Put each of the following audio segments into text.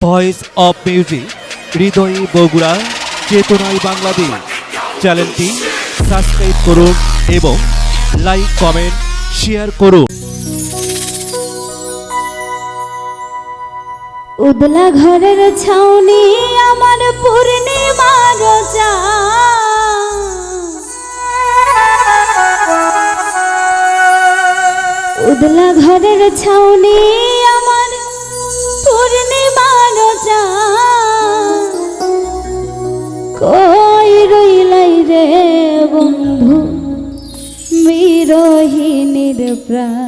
Voice of music হৃদয়ে বগুড়া চেতনায় বাংলাদেশ চ্যানেলটি সাবস্ক্রাইব করুন এবং লাইক কমেন্ট শেয়ার করুন। উদলা ঘরের ছাউনি আমার পূর্ণিমা রোজা। উদলা ঘরের ছাউনি প্রাণ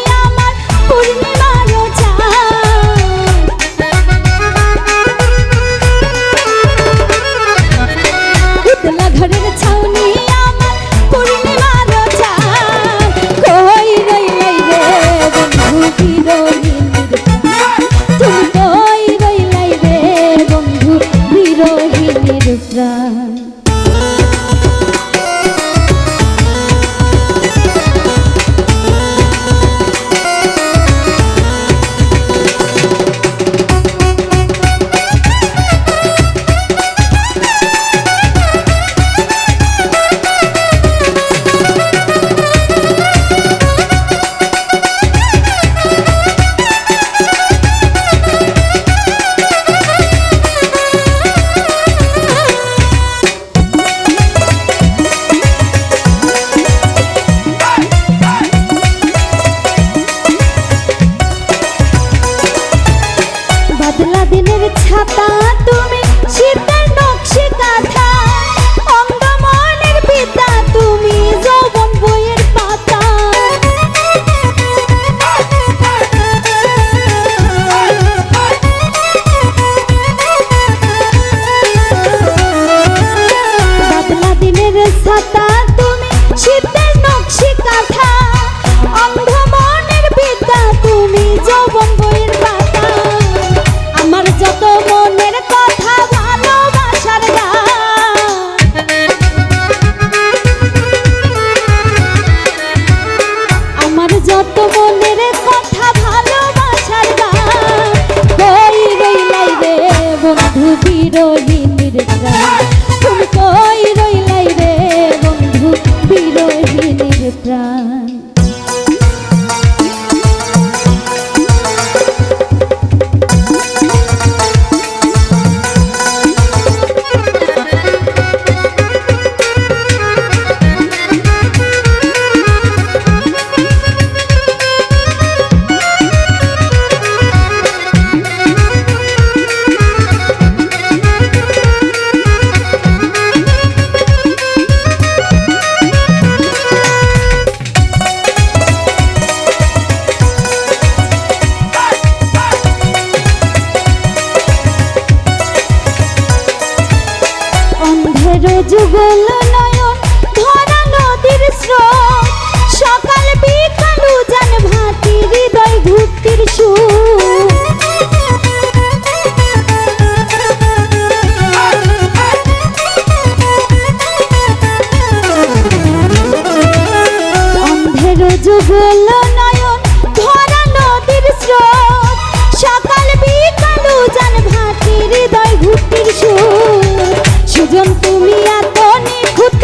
った。উঠল নয়ন সকাল বিকাল উজান হৃদয় ঘুটির সুর। সুজন তুমি এত নিখুঁত